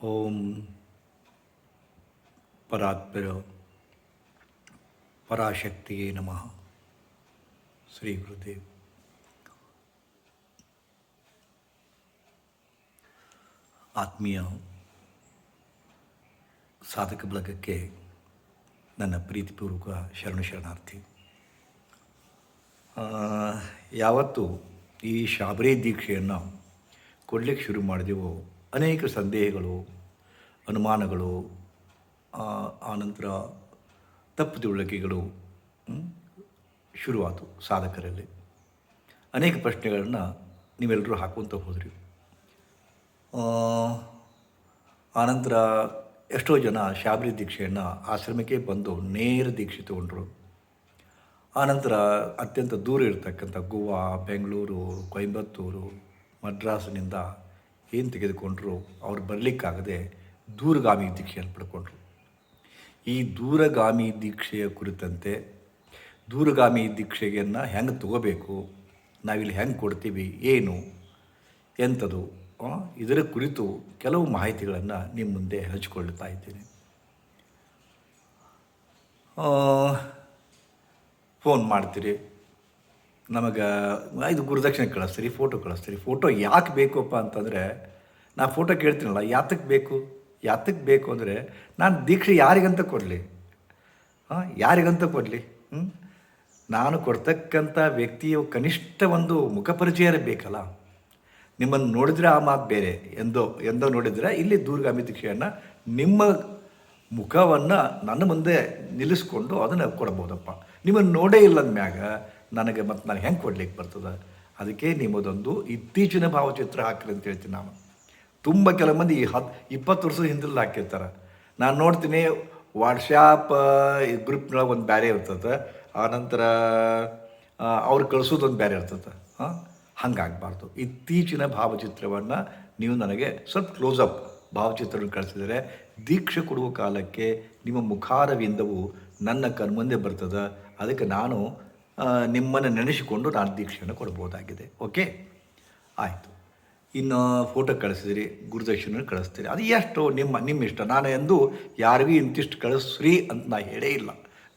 ಓಂ ಪರಾತ್ಪರ ಪರಾಶಕ್ತಿಯೇ ನಮಃ ಶ್ರೀ ಗುರುದೇವ್ ಆತ್ಮೀಯ ಸಾಧಕ ಬಳಗಕ್ಕೆ ನನ್ನ ಪ್ರೀತಿಪೂರ್ವಕ ಶರಣ ಶರಣಾರ್ಥಿ ಯಾವತ್ತು ಈ ಶಾಬರಿ ದೀಕ್ಷೆಯನ್ನು ಕೊಡಲಿಕ್ಕೆ ಶುರು ಮಾಡಿದೆವೋ ಅನೇಕ ಸಂದೇಹಗಳು, ಅನುಮಾನಗಳು ಆನಂತರ ತಪ್ಪು ತಿಳುವಳಿಕೆಗಳು ಶುರುವಾಯಿತು ಸಾಧಕರಲ್ಲಿ. ಅನೇಕ ಪ್ರಶ್ನೆಗಳನ್ನು ನೀವೆಲ್ಲರೂ ಹಾಕುವಂತ ಹೋದ್ರಿ. ಆನಂತರ ಎಷ್ಟೋ ಜನ ಶಾಬರಿ ದೀಕ್ಷೆಯನ್ನು ಆಶ್ರಮಕ್ಕೆ ಬಂದು ನೇರ ದೀಕ್ಷೆ ತಗೊಂಡ್ರು. ಆನಂತರ ಅತ್ಯಂತ ದೂರ ಇರತಕ್ಕಂಥ ಗೋವಾ, ಬೆಂಗಳೂರು, ಕೊಯಂಬತ್ತೂರು, ಮದ್ರಾಸಿನಿಂದ ಏನು ತೆಗೆದುಕೊಂಡ್ರು? ಅವ್ರು ಬರಲಿಕ್ಕಾಗದೆ ದೂರಗಾಮಿ ದೀಕ್ಷೆಯನ್ನು ಪಡ್ಕೊಂಡ್ರು. ಈ ದೂರಗಾಮಿ ದೀಕ್ಷೆಯ ಕುರಿತಂತೆ ದೂರಗಾಮಿ ದೀಕ್ಷೆಯನ್ನು ಹೆಂಗೆ ತಗೋಬೇಕು? ನಾವಿಲ್ಲಿ ಹೆಂಗೆ ಕೊಡ್ತೀವಿ? ಏನು? ಎಂಥದ್ದು ಇದರ ಕುರಿತು ಕೆಲವು ಮಾಹಿತಿಗಳನ್ನು ನಿಮ್ಮ ಮುಂದೆ ಹಂಚಿಕೊಳ್ಳುತ್ತಾ ಇದ್ದೀನಿ. ಫೋನ್ ಮಾಡ್ತೀರಿ. ನಮಗೆ, ಇದು ಗುರುದಕ್ಷಿಣೆ ಕಳಿಸ್ತೀರಿ ಫೋಟೋ ಕಳಿಸ್ತೀರಿ. ಫೋಟೋ ಯಾಕೆ ಬೇಕಪ್ಪ ಅಂತಂದರೆ, ನಾ ಫೋಟೋ ಕೇಳ್ತೀನಲ್ಲ ಯಾತಕ್ಕೆ ಬೇಕು? ಯಾತಕ್ಕೆ ಬೇಕು ಅಂದರೆ, ನಾನು ದೀಕ್ಷೆ ಯಾರಿಗಂತ ಕೊಡಲಿ? ಹಾಂ, ಯಾರಿಗಂತ ಕೊಡಲಿ? ಹ್ಞೂ ನಾನು ಕೊಡ್ತಕ್ಕಂಥ ವ್ಯಕ್ತಿಯ ಕನಿಷ್ಠ ಒಂದು ಮುಖಪರಿಚಯ ಬೇಕಲ್ಲ. ನಿಮ್ಮನ್ನು ನೋಡಿದರೆ ಆ ಮಾತು ಬೇರೆ. ಎಂದೋ ಎಂದೋ ನೋಡಿದರೆ ಇಲ್ಲಿ ದೂರ್ಗಾಮಿ ದೀಕ್ಷೆಯನ್ನು ನಿಮ್ಮ ಮುಖವನ್ನು ನನ್ನ ಮುಂದೆ ನಿಲ್ಲಿಸ್ಕೊಂಡು ಅದನ್ನು ಕೊಡ್ಬೋದಪ್ಪ. ನಿಮ್ಮನ್ನು ನೋಡೇ ಇಲ್ಲದ ಮ್ಯಾಗ ನನಗೆ ಮತ್ತು ನಾನು ಹೆಂಗೆ ಕೊಡ್ಲಿಕ್ಕೆ ಬರ್ತದೆ? ಅದಕ್ಕೆ ನಿಮ್ಮದೊಂದು ಇತ್ತೀಚಿನ ಭಾವಚಿತ್ರ ಹಾಕ್ರಿ ಅಂತ ಹೇಳ್ತೀನಿ ನಾನು. ತುಂಬ ಕೆಲವು ಮಂದಿ ಹತ್ತು ಇಪ್ಪತ್ತು ವರ್ಷದ ಹಿಂದೆಲ್ಲ ಹಾಕಿರ್ತಾರೆ. ನಾನು ನೋಡ್ತೀನಿ ವಾಟ್ಸಾಪ್ ಗ್ರೂಪ್ನೊಳಗೆ ಒಂದು ಬೇರೆ ಇರ್ತದೆ. ನಂತರ ಅವ್ರು ಕಳಿಸೋದೊಂದು ಬೇರೆ ಇರ್ತದೆ. ಹಾಂ? ಹಂಗಾಗಬಾರ್ದು. ಇತ್ತೀಚಿನ ಭಾವಚಿತ್ರವನ್ನು ನೀವು ನನಗೆ ಸ್ವಲ್ಪ ಕ್ಲೋಸಪ್ ಭಾವಚಿತ್ರವನ್ನು ಕಳಿಸಿದರೆ ದೀಕ್ಷೆ ಕೊಡುವ ಕಾಲಕ್ಕೆ ನಿಮ್ಮ ಮುಖಾರವಿಂದವು ನನ್ನ ಕಣ್ಮುಂದೆ ಬರ್ತದೆ. ಅದಕ್ಕೆ ನಾನು ನಿಮ್ಮನ್ನು ನೆನೆಸಿಕೊಂಡು ನಾನು ದೀಕ್ಷೆಯನ್ನು ಕೊಡ್ಬೋದಾಗಿದೆ ಓಕೆ ಆಯಿತು. ಇನ್ನು ಫೋಟೋ ಕಳಿಸಿದಿರಿ ಗುರುದಕ್ಷಿಣೆ ಕಳಿಸ್ತೀರಿ. ಅದು ಎಷ್ಟು ನಿಮ್ಮ ನಿಮ್ಮ ಇಷ್ಟ. ನಾನು ಎಂದು ಯಾರಿಗೂ ಇಂತಿಷ್ಟು ಕಳಿಸ್ರಿ ಅಂತ ನಾ ಹೇಳೇ ಇಲ್ಲ.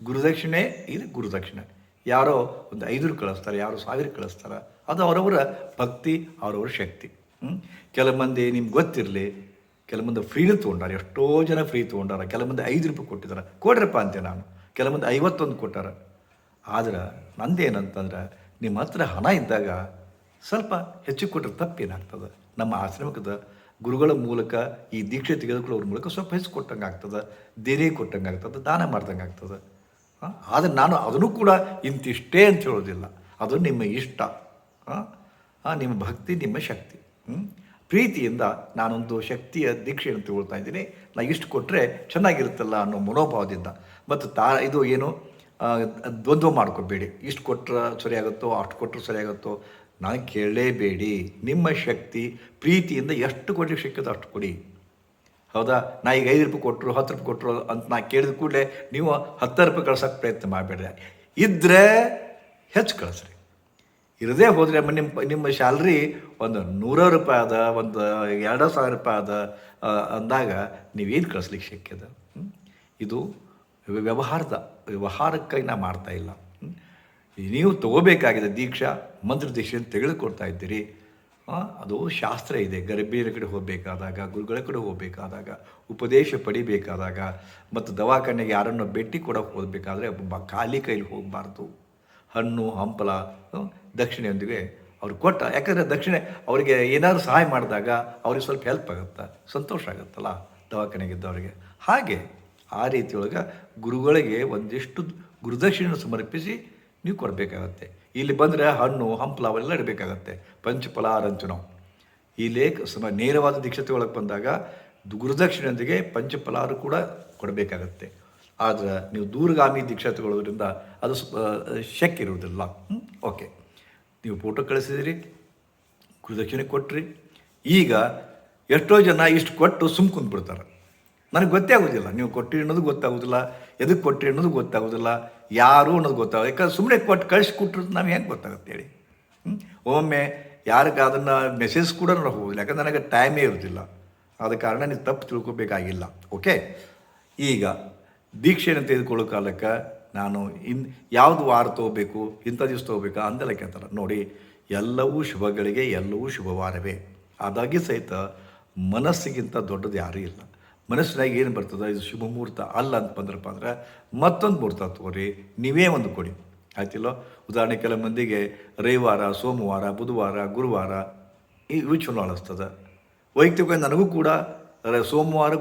ಗುರುದಕ್ಷಿಣೆ ಇದು ಗುರುದಕ್ಷಿಣೆ. ಯಾರೋ ಒಂದು ಐದರು ಕಳಿಸ್ತಾರೆ, ಯಾರೋ ಸಾವಿರ ಕಳಿಸ್ತಾರೆ. ಅದು ಅವರವರ ಭಕ್ತಿ, ಅವರವರ ಶಕ್ತಿ? ಕೆಲವು ಮಂದಿ ನಿಮ್ಗೆ ಗೊತ್ತಿರಲಿ, ಕೆಲವು ಮಂದಿ ಫ್ರೀನೂ ತೊಗೊಂಡಾರೆ, ಎಷ್ಟೋ ಜನ ಫ್ರೀ ತೊಗೊಂಡಾರ, ಕೆಲವು ಮಂದಿ ಐದು ರೂಪಾಯಿ ಕೊಟ್ಟಿದ್ದಾರೆ. ಕೊಡ್ರಪ್ಪ ಅಂತೆ ನಾನು. ಕೆಲವು ಮಂದಿ ಐವತ್ತೊಂದು ಕೊಟ್ಟಾರ. ಆದ್ರೆ ನಂದೇನಂತಂದ್ರೆ ನಿಮ್ಮ ಹತ್ರ ಹಣ ಇದ್ದಾಗ ಸ್ವಲ್ಪ ಹೆಚ್ಚು ಕೊಟ್ಟರೆ ತಪ್ಪೇನಾಗ್ತದೆ? ನಮ್ಮ ಆಶ್ರಮದ ಗುರುಗಳ ಮೂಲಕ ಈ ದೀಕ್ಷೆ ತೆಗೆದುಕೊಳ್ಳೋರ ಮೂಲಕ ಸ್ವಲ್ಪ ಹೆಚ್ಚು ಕೊಟ್ಟಂಗೆ ಆಗ್ತದೆ ದೇನೇ ಕೊಟ್ಟಂಗೆ ಆಗ್ತದೆ, ದಾನ ಮಾಡ್ದಂಗೆ ಆಗ್ತದೆ. ಆದರೆ ನಾನು ಅದನ್ನು ಕೂಡ ಇಂತಿಷ್ಟೇ ಅಂತ ಹೇಳೋದಿಲ್ಲ. ಅದು ನಿಮ್ಮ ಇಷ್ಟ. ನಿಮ್ಮ ಭಕ್ತಿ, ನಿಮ್ಮ ಶಕ್ತಿ. ಪ್ರೀತಿಯಿಂದ ನಾನೊಂದು ಶಕ್ತಿಯ ದೀಕ್ಷೆಯನ್ನು ತಗೊಳ್ತಾ ಇದ್ದೀನಿ. ನಾ ಇಷ್ಟು ಕೊಟ್ಟರೆ ಚೆನ್ನಾಗಿರುತ್ತಲ್ಲ ಅನ್ನೋ ಮನೋಭಾವದಿಂದ. ಮತ್ತು ತಾ, ಇದು ಏನು? ದ್ವಂದ್ವ ಮಾಡ್ಕೋಬೇಡಿ. ಇಷ್ಟು ಕೊಟ್ಟರೆ ಸರಿಯಾಗುತ್ತೋ, ಅಷ್ಟು ಕೊಟ್ಟರೆ ಸರಿಯಾಗುತ್ತೋ, ನಾನು ಕೇಳಲೇಬೇಡಿ. ನಿಮ್ಮ ಶಕ್ತಿ, ಪ್ರೀತಿಯಿಂದ ಎಷ್ಟು ಕೊಡ್ಲಿಕ್ಕೆ ಶಕ್ಯತೋ ಅಷ್ಟು ಕೊಡಿ. ಹೌದಾ? ನಾ ಈಗ ಐದು ರೂಪಾಯಿ ಕೊಟ್ಟರು ಹತ್ತು ರೂಪಾಯಿ ಕೊಟ್ಟರು ಅಂತ ನಾ ಕೇಳಿದ ಕೂಡಲೇ ನೀವು ಹತ್ತು ರೂಪಾಯಿ ಕಳ್ಸೋಕ್ಕೆ ಪ್ರಯತ್ನ ಮಾಡಬೇಡ್ರಿ. ಇದ್ದರೆ ಹೆಚ್ಚು ಕಳಿಸ್ರಿ. ಇರದೇ ಹೋದರೆ ನಿಮ್ಮ ನಿಮ್ಮ ಸ್ಯಾಲ್ರಿ ಒಂದು ನೂರ ರೂಪಾಯಿ ಅದ ಒಂದು ಎರಡು ಸಾವಿರ ರೂಪಾಯಿ ಅದ ಅಂದಾಗ ನೀವೇನು ಕಳಿಸ್ಲಿಕ್ಕೆ ಶಕ್ಯದ? ಇದು ವ್ಯವಹಾರದ, ವ್ಯವಹಾರಕ್ಕಾಗಿ ನಾ ಮಾಡ್ತಾ ಇಲ್ಲ. ನೀವು ತಗೋಬೇಕಾಗಿದೆ ದೀಕ್ಷಾ, ಮಂತ್ರ ದೀಕ್ಷೆಯನ್ನು ತೆಗೆದುಕೊಡ್ತಾ ಇದ್ದೀರಿ. ಅದು ಶಾಸ್ತ್ರ ಇದೆ. ಗರ್ಭೀರ ಕಡೆ ಹೋಗಬೇಕಾದಾಗ, ಗುರುಗಳ ಕಡೆ ಹೋಗಬೇಕಾದಾಗ, ಉಪದೇಶ ಪಡಿಬೇಕಾದಾಗ ಮತ್ತು ದವಾಖಾನೆಗೆ ಯಾರನ್ನು ಭೇಟಿ ಕೊಡೋಕೆ ಹೋಗಬೇಕಾದ್ರೆ ಒಬ್ಬ ಖಾಲಿ ಕೈಲಿ ಹೋಗಬಾರ್ದು. ಹಣ್ಣು, ಹಂಪಲ ದಕ್ಷಿಣೆಯೊಂದಿಗೆ ಅವ್ರು ಕೊಟ್ಟ, ಯಾಕಂದರೆ ದಕ್ಷಿಣೆ ಅವರಿಗೆ ಏನಾದರೂ ಸಹಾಯ ಮಾಡಿದಾಗ ಅವ್ರಿಗೆ ಸ್ವಲ್ಪ ಹೆಲ್ಪ್ ಆಗುತ್ತೆ, ಸಂತೋಷ ಆಗುತ್ತಲ್ಲ ದವಾಖಾನೆಗಿದ್ದವರಿಗೆ ಹಾಗೆ ಆ ರೀತಿಯೊಳಗೆ ಗುರುಗಳಿಗೆ ಒಂದಿಷ್ಟು ಗುರುದಕ್ಷಿಣೆ ಸಮರ್ಪಿಸಿ ನೀವು ಕೊಡಬೇಕಾಗತ್ತೆ. ಇಲ್ಲಿ ಬಂದರೆ ಹಣ್ಣು, ಹಂಪಲ ಅವೆಲ್ಲ ಇಡಬೇಕಾಗತ್ತೆ. ಪಂಚಫಲ ರಂಚನವು ಈ ಲೇಖ ಸಮ ನೇರವಾದ ದೀಕ್ಷತೆ ಒಳಗೆ ಬಂದಾಗ ಗುರುದಕ್ಷಿಣೆಯೊಂದಿಗೆ ಪಂಚಫಲಾರು ಕೂಡ ಕೊಡಬೇಕಾಗತ್ತೆ. ಆದರೆ ನೀವು ದೂರಗಾಮಿ ದೀಕ್ಷತೆಗಳೋದ್ರಿಂದ ಅದು ಶಕ್ ಇರುವುದಿಲ್ಲ. ಓಕೆ. ನೀವು ಫೋಟೋ ಕಳಿಸಿದಿರಿ, ಗುರುದಕ್ಷಿಣೆ ಕೊಟ್ಟ್ರಿ ಈಗ ಎಷ್ಟೋ ಜನ ಇಷ್ಟು ಕೊಟ್ಟು ಸುಮ್ ಕುಂತ್ಬಿಡ್ತಾರೆ. ನನಗೆ ಗೊತ್ತೇ ಆಗೋದಿಲ್ಲ. ನೀವು ಕೊಟ್ಟಿ ಅನ್ನೋದು ಗೊತ್ತಾಗೋದಿಲ್ಲ ಎದಕ್ಕೆ ಕೊಟ್ಟಿ ಅನ್ನೋದು ಗೊತ್ತಾಗೋದಿಲ್ಲ, ಯಾರು ಅನ್ನೋದು ಗೊತ್ತಾಗೋದು ಯಾಕಂದ್ರೆ ಸುಮ್ಮನೆ ಕೊಟ್ಟು ಕಳಿಸ್ಕೊಟ್ರು ನಾವು ಹೆಂಗೆ ಗೊತ್ತಾಗುತ್ತೆ ಹೇಳಿ. ಒಮ್ಮೆ ಯಾರಿಗೆ ಅದನ್ನು ಮೆಸೇಜ್ ಕೂಡ ನಾನು ಹೋಗೋದಿಲ್ಲ. ಯಾಕಂದ್ರೆ ನನಗೆ ಟೈಮೇ ಇರೋದಿಲ್ಲ. ಆದ ಕಾರಣ ನೀವು ತಪ್ಪು ತಿಳ್ಕೊಬೇಕಾಗಿಲ್ಲ. ಓಕೆ ಈಗ ದೀಕ್ಷೆಯನ್ನು ತೆಗೆದುಕೊಳ್ಳೋ ಕಾಲಕ್ಕೆ ನಾನು ಇನ್ ಯಾವುದು ವಾರ ತೊಗೋಬೇಕು, ಇಂಥ ದಿವಸ ತೊಗೋಬೇಕಾ ಅಂದೆಲ್ಲ ಕೇಳ್ತಾರೆ. ನೋಡಿ, ಎಲ್ಲವೂ ಶುಭಗಳಿಗೆ ಎಲ್ಲವೂ ಶುಭವಾರವೇ. ಅದಾಗಿ ಸಹಿತ ಮನಸ್ಸಿಗಿಂತ ದೊಡ್ಡದು ಯಾರೂ ಇಲ್ಲ. ಮನಸ್ಸಿನಾಗ ಏನು ಬರ್ತದೆ ಇದು ಶುಭ ಮುಹೂರ್ತ ಅಲ್ಲ ಅಂತ ಬಂದ್ರಪ್ಪ ಅಂದ್ರೆ ಮತ್ತೊಂದು ಮುಹೂರ್ತ ತಗೋರಿ, ನೀವೇ ಒಂದು ಕೊಡಿ. ಆಯ್ತಿಲ್ಲೋ? ಉದಾಹರಣೆ ಕೆಲವು ಮಂದಿಗೆ ರವಿವಾರ, ಸೋಮವಾರ, ಬುಧವಾರ, ಗುರುವಾರ ಇವು ಚಲೋ ಅಳಿಸ್ತದೆ. ವೈಯಕ್ತಿಕವಾಗಿ ನನಗೂ ಕೂಡ ಸೋಮವಾರ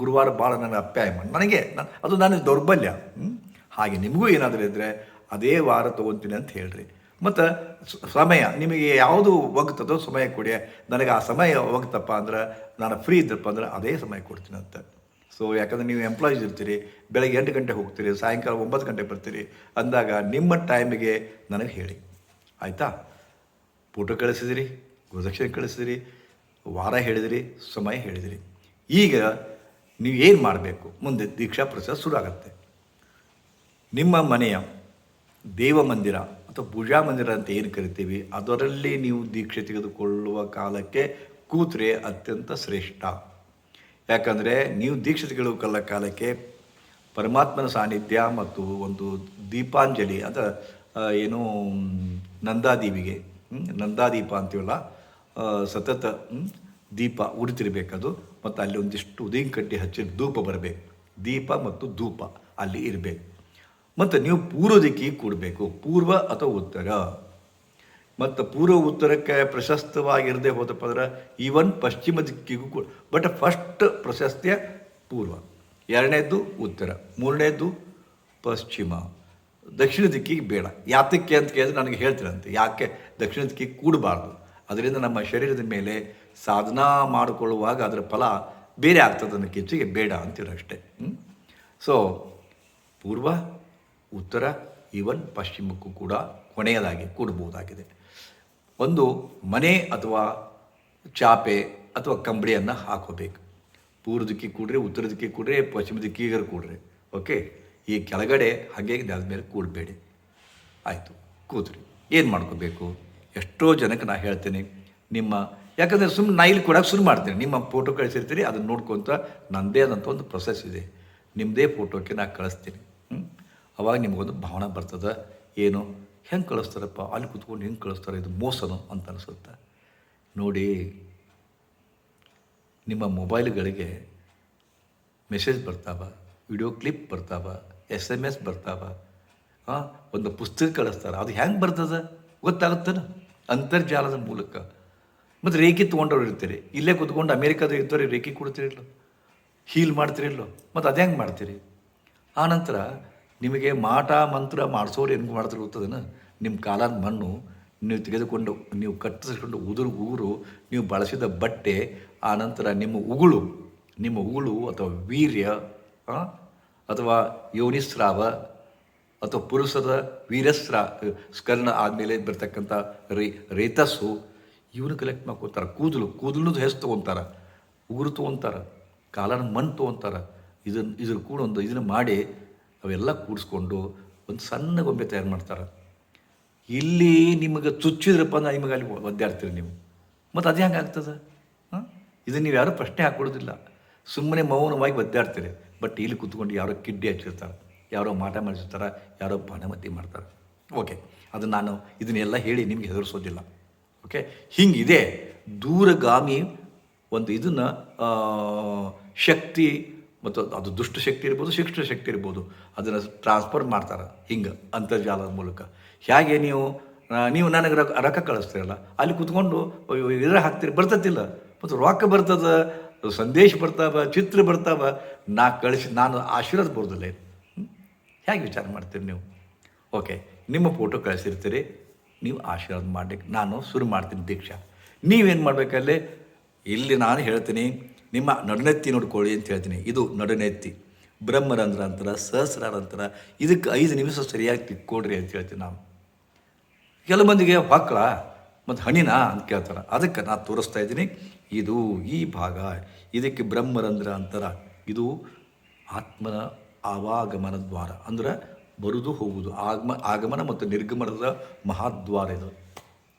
ಗುರುವಾರ ಭಾಳ ನನಗೆ ಅಪ್ಯಾಯ ಮಾಡಿ ನನಗೆ ನಾನು ಅದು ನನಗೆ ದೌರ್ಬಲ್ಯ. ಹಾಗೆ ನಿಮಗೂ ಏನಾದರೂ ಇದ್ದರೆ ಅದೇ ವಾರ ತೊಗೊತೀನಿ ಅಂತ ಹೇಳ್ರಿ. ಮತ್ತು ಸಮಯ, ನಿಮಗೆ ಯಾವುದು ಒಗ್ತದೋ ಸಮಯ ಕೊಡಿ. ನನಗೆ ಆ ಸಮಯ ಒಗ್ತಪ್ಪ ಅಂದ್ರೆ, ನಾನು ಫ್ರೀ ಇದ್ದಪ್ಪ ಅಂದ್ರೆ ಅದೇ ಸಮಯ ಕೊಡ್ತೀನಿ ಅಂತ. ಸೊ ಯಾಕಂದರೆ ನೀವು ಎಂಪ್ಲಾಯೀಸ್ ಇರ್ತೀರಿ, ಬೆಳಗ್ಗೆ ಎಂಟು ಗಂಟೆ ಹೋಗ್ತೀರಿ, ಸಾಯಂಕಾಲ ಒಂಬತ್ತು ಗಂಟೆ ಬರ್ತೀರಿ, ಅಂದಾಗ ನಿಮ್ಮ ಟೈಮಿಗೆ ನನಗೆ ಹೇಳಿ. ಆಯಿತಾ? ಫೋಟೋ ಕಳಿಸಿದಿರಿ, ಗುರುದಕ್ಷಿಣೆ ಕಳಿಸಿದಿರಿ, ವಾರ ಹೇಳಿದಿರಿ, ಸಮಯ ಹೇಳಿದಿರಿ. ಈಗ ನೀವು ಏನು ಮಾಡಬೇಕು? ಮುಂದೆ ದೀಕ್ಷಾ ಪ್ರೊಸೆಸ್ ಶುರು ಆಗುತ್ತೆ. ನಿಮ್ಮ ಮನೆಯ ದೇವ ಮಂದಿರ ಅಥವಾ ಪೂಜಾ ಮಂದಿರ ಅಂತ ಏನು ಕರಿತೀವಿ, ಅದರಲ್ಲಿ ನೀವು ದೀಕ್ಷೆ ತೆಗೆದುಕೊಳ್ಳುವ ಕಾಲಕ್ಕೆ ಕೂತ್ರೆ ಅತ್ಯಂತ ಶ್ರೇಷ್ಠ. ಯಾಕಂದರೆ ನೀವು ದೀಕ್ಷೆ ತೆಗೆದುಕೊಳ್ಳ ಕಾಲಕ್ಕೆ ಪರಮಾತ್ಮನ ಸಾನ್ನಿಧ್ಯ ಮತ್ತು ಒಂದು ದೀಪಾಂಜಲಿ ಅಂತ ಏನು ನಂದಾ ನಂದಾದೀವಿಗೆ ನಂದಾದೀಪ ಅಂತೀವಲ್ಲ ಸತತ ದೀಪ ಉರಿತಿರ್ಬೇಕದು, ಮತ್ತು ಅಲ್ಲಿ ಒಂದಿಷ್ಟು ಉದಿನ ಕಡ್ಡಿ ಹಚ್ಚಿ ಧೂಪ ಬರಬೇಕು. ದೀಪ ಮತ್ತು ಧೂಪ ಅಲ್ಲಿ ಇರಬೇಕು. ಮತ್ತು ನೀವು ಪೂರ್ವ ದಿಕ್ಕಿಗೆ ಕೂಡಬೇಕು, ಪೂರ್ವ ಅಥವಾ ಉತ್ತರ? ಮತ್ತು ಪೂರ್ವ ಉತ್ತರಕ್ಕೆ ಪ್ರಶಸ್ತವಾಗಿರದೆ ಹೋದಪ್ಪ ಅಂದ್ರೆ ಈವನ್ ಪಶ್ಚಿಮ ದಿಕ್ಕಿಗೂ ಕೂಡ ಬಟ್ ಫಸ್ಟ್ ಪ್ರಶಸ್ತಿಯ ಪೂರ್ವ. ಎರಡನೇದ್ದು ಉತ್ತರ, ಮೂರನೇದ್ದು ಪಶ್ಚಿಮ. ದಕ್ಷಿಣ ದಿಕ್ಕಿಗೆ ಬೇಡ. ಯಾತಕ್ಕೆ ಅಂತ ಕೇಳಿದ್ರೆ ನನಗೆ ಹೇಳ್ತೀರಂತೆ. ಯಾಕೆ? ದಕ್ಷಿಣ ದಿಕ್ಕಿಗೆ ಕೂಡಬಾರ್ದು. ಅದರಿಂದ ನಮ್ಮ ಶರೀರದ ಮೇಲೆ ಸಾಧನಾ ಮಾಡಿಕೊಳ್ಳುವಾಗ ಅದರ ಫಲ ಬೇರೆ ಆಗ್ತದೆ ಅನ್ನೋಕ್ಕೆ ಕಿಚ್ಚಿಗೆ ಬೇಡ ಅಂತೀರಷ್ಟೇ. ಸೊ ಪೂರ್ವ ಉತ್ತರ ಈವನ್ ಪಶ್ಚಿಮಕ್ಕೂ ಕೂಡ ಕೊನೆಯದಾಗಿ ಕೂಡಬಹುದಾಗಿದೆ. ಒಂದು ಮನೆ ಅಥವಾ ಚಾಪೆ ಅಥವಾ ಕಂಬಳಿಯನ್ನು ಹಾಕೋಬೇಕು. ಪೂರ್ವ ದಿಕ್ಕಿಗೆ ಕೂಡ್ರೆ ಉತ್ತರ ದಿಕ್ಕಿಗೆ ಕೂಡ್ರೆ ಪಶ್ಚಿಮ ದಿಕ್ಕಿಗರು ಕೂಡ್ರೆ. ಓಕೆ ಈ ಕೆಳಗಡೆ ಹಾಗೆ ನೆಲದ ಮೇಲೆ ಕೂಡಬೇಡಿ. ಆಯಿತು. ಕೂತ್ರಿ. ಏನು ಮಾಡ್ಕೋಬೇಕು? ಎಷ್ಟೋ ಜನಕ್ಕೆ ನಾನು ಹೇಳ್ತೇನೆ, ನಿಮ್ಮ, ಯಾಕಂದರೆ ಸುಮ್ಮನೆ ಇಲ್ಲಿ ಕೊಡೋಕೆ ಶುರು ಮಾಡ್ತೀನಿ. ನಿಮ್ಮ ಫೋಟೋ ಕಳಿಸಿರ್ತೀರಿ, ಅದನ್ನು ನೋಡ್ಕೊತ ನನ್ನದೇ ಆದಂಥ ಒಂದು ಪ್ರೊಸೆಸ್ ಇದೆ. ನಿಮ್ಮದೇ ಫೋಟೋಕ್ಕೆ ನಾನು ಕಳಿಸ್ತೀನಿ? ಅವಾಗ ನಿಮಗೊಂದು ಭಾವನೆ ಬರ್ತದೆ, ಏನು? ಹೆಂಗೆ ಕಳಿಸ್ತಾರಪ್ಪ? ಅಲ್ಲಿ ಕೂತ್ಕೊಂಡು ಹೆಂಗೆ ಕಳಿಸ್ತಾರೆ? ಇದು ಮೋಸನು ಅಂತ ಅನಿಸುತ್ತೆ. ನೋಡಿ, ನಿಮ್ಮ ಮೊಬೈಲ್ಗಳಿಗೆ ಮೆಸೇಜ್ ಬರ್ತಾವ, ವಿಡಿಯೋ ಕ್ಲಿಪ್ ಬರ್ತಾವ ಎಸ್ ಎಂ ಎಸ್ ಬರ್ತಾವ ಒಂದು ಪುಸ್ತಕ ಕಳಿಸ್ತಾರೆ, ಅದು ಹೆಂಗೆ ಬರ್ತದೆ? ಗೊತ್ತಾಗುತ್ತೆ ಅಂತರ್ಜಾಲದ ಮೂಲಕ. ಮತ್ತು ರೇಖೆ ತೊಗೊಂಡವ್ರು ಇರ್ತೀರಿ. ಇಲ್ಲೇ ಕೂತ್ಕೊಂಡು ಅಮೇರಿಕಾದ ಇದ್ದವ್ರಿಗೆ ರೇಖೆ ಕೊಡ್ತೀರಿಲ್ಲೋ ಹೀಲ್ ಮಾಡ್ತೀರಿಲ್ಲೋ ಮತ್ತು ಅದು ಹೆಂಗೆ ಮಾಡ್ತೀರಿ? ಆನಂತರ ನಿಮಗೆ ಮಾಟ ಮಂತ್ರ ಮಾಡಿಸೋರು ಹೆಂಗೆ ಮಾಡ್ತಾರೆ ಗೊತ್ತದನ್ನು ನಿಮ್ಮ ಕಾಲನ ಮಣ್ಣು ನೀವು ತೆಗೆದುಕೊಂಡು, ನೀವು ಕಟ್ಟಿಸ್ಕೊಂಡು ಉದುರು ಉಗುರು, ನೀವು ಬಳಸಿದ ಬಟ್ಟೆ, ಆ ನಂತರ ನಿಮ್ಮ ಉಗುಳು ನಿಮ್ಮ ಉಗುಳು ಅಥವಾ ವೀರ್ಯ ಅಥವಾ ಯೋನಿಸ್ರಾವ, ಅಥವಾ ಪುರುಷದ ವೀರಸ್ರ, ಸ್ಕರ್ಣ ಆದಮೇಲೆ ಬರ್ತಕ್ಕಂಥ ರೇ, ರೇತಸ್ಸು, ಇವನು ಕಲೆಕ್ಟ್ ಮಾಡ್ಕೊತಾರೆ. ಕೂದಲು ಕೂದಲು ಹೆಸರು ತೊಗೊತಾರೆ, ಉಗುರು ತೊಗೊತಾರೆ, ಕಾಲನ ಮಣ್ಣು ತೊಗೊತಾರೆ. ಇದನ್ನು ಇದ್ರ ಕೂಡ ಒಂದು ಇದನ್ನು ಮಾಡಿ ಅವೆಲ್ಲ ಕೂಡಿಸ್ಕೊಂಡು ಒಂದು ಸಣ್ಣ ಗೊಂಬೆ ತಯಾರು ಮಾಡ್ತಾರೆ. ಇಲ್ಲಿ ನಿಮಗೆ ಚುಚ್ಚಿದ್ರಪ್ಪ ಅಂದ್ರೆ ನಿಮಗೆ ಅಲ್ಲಿ ಒದ್ದಾಡ್ತೀರಿ ನೀವು. ಮತ್ತು ಅದು ಹೆಂಗೆ ಆಗ್ತದೆ. ಹಾಂ? ಇದನ್ನು ನೀವು ಯಾರೂ ಪ್ರಶ್ನೆ ಹಾಕ್ಕೊಡೋದಿಲ್ಲ ಸುಮ್ಮನೆ ಮೌನವಾಗಿ ಒದ್ದಾಡ್ತೀರಿ ಬಟ್ ಇಲ್ಲಿ ಕೂತ್ಕೊಂಡು ಯಾರೋ ಕಿಡ್ಡಿ ಹಚ್ಚಿರ್ತಾರೆ. ಯಾರೋ ಮಾಟ ಮಾಡಿರ್ತಾರೆ. ಯಾರೋ ಬಾಣಮತಿ ಮಾಡ್ತಾರೆ. ಓಕೆ, ಅದು ನಾನು ಇದನ್ನೆಲ್ಲ ಹೇಳಿ ನಿಮಗೆ ಹೆದರಿಸೋದಿಲ್ಲ. ಓಕೆ, ಹಿಂಗಿದೆ ದೂರಗಾಮಿ ಒಂದು ಇದನ್ನು ಶಕ್ತಿ ಮತ್ತು ಅದು ದುಷ್ಟ ಶಕ್ತಿ ಇರ್ಬೋದು ಶಿಷ್ಟ ಶಕ್ತಿ ಇರ್ಬೋದು. ಅದನ್ನು ಟ್ರಾನ್ಸ್ಫರ್ ಮಾಡ್ತಾರೆ ಹಿಂಗೆ, ಅಂತರ್ಜಾಲದ ಮೂಲಕ. ಹೇಗೆ ನೀವು ನೀವು ನನಗೆ ರೊಕ್ಕ ರೊಕ್ಕ ಕಳಿಸ್ತೀರಲ್ಲ, ಅಲ್ಲಿ ಕುತ್ಕೊಂಡು ಇದ್ರ ಹಾಕ್ತೀರಿ ಬರ್ತದಿಲ್ಲ ಮತ್ತು ರೊಕ್ಕ ಬರ್ತದ, ಸಂದೇಶ ಬರ್ತಾವ, ಚಿತ್ರ ಬರ್ತಾವ, ನಾ ಕಳಿಸಿ, ನಾನು ಆಶೀರ್ವಾದ ಬರೋದಿಲ್ಲ? ಹೇಗೆ ವಿಚಾರ ಮಾಡ್ತೀರಿ ನೀವು? ಓಕೆ, ನಿಮ್ಮ ಫೋಟೋ ಕಳಿಸಿರ್ತೀರಿ, ನೀವು ಆಶೀರ್ವಾದ ಮಾಡಲಿಕ್ಕೆ ನಾನು ಶುರು ಮಾಡ್ತೀನಿ ದೀಕ್ಷಾ. ನೀವೇನು ಮಾಡಬೇಕಲ್ಲಿ? ಇಲ್ಲಿ ನಾನು ಹೇಳ್ತೀನಿ ನಿಮ್ಮ ನಡನೆತ್ತಿ ನೋಡ್ಕೊಳ್ಳಿ ಅಂತ ಹೇಳ್ತೀನಿ. ಇದು ನಡನೆತ್ತಿ. ಬ್ರಹ್ಮರಂಧ್ರ ಅಂತರ ಸಹಸ್ರಾರ ಅಂತರ ಇದಕ್ಕೆ ಐದು ನಿಮಿಷ ಸರಿಯಾಗಿ ತಿಕ್ಕೊಡ್ರಿ ಅಂತ ಹೇಳ್ತೀನಿ ನಾವು. ಕೆಲವು ಮಂದಿಗೆ ಹೊಕ್ಕಳ ಮತ್ತು ಹಣಿನ ಅಂತ ಕೇಳ್ತಾರೆ. ಅದಕ್ಕೆ ನಾನು ತೋರಿಸ್ತಾ ಇದ್ದೀನಿ. ಇದು ಈ ಭಾಗ. ಇದಕ್ಕೆ ಬ್ರಹ್ಮರಂಧ್ರ ಅಂತರ ಇದು ಆತ್ಮನ ಆವಾಗಮನ ದ್ವಾರ. ಅಂದ್ರೆ ಬರುದು ಹೋಗುವುದು ಆಗಮ, ಆಗಮನ ಮತ್ತು ನಿರ್ಗಮನದ ಮಹಾದ್ವಾರ ಇದು.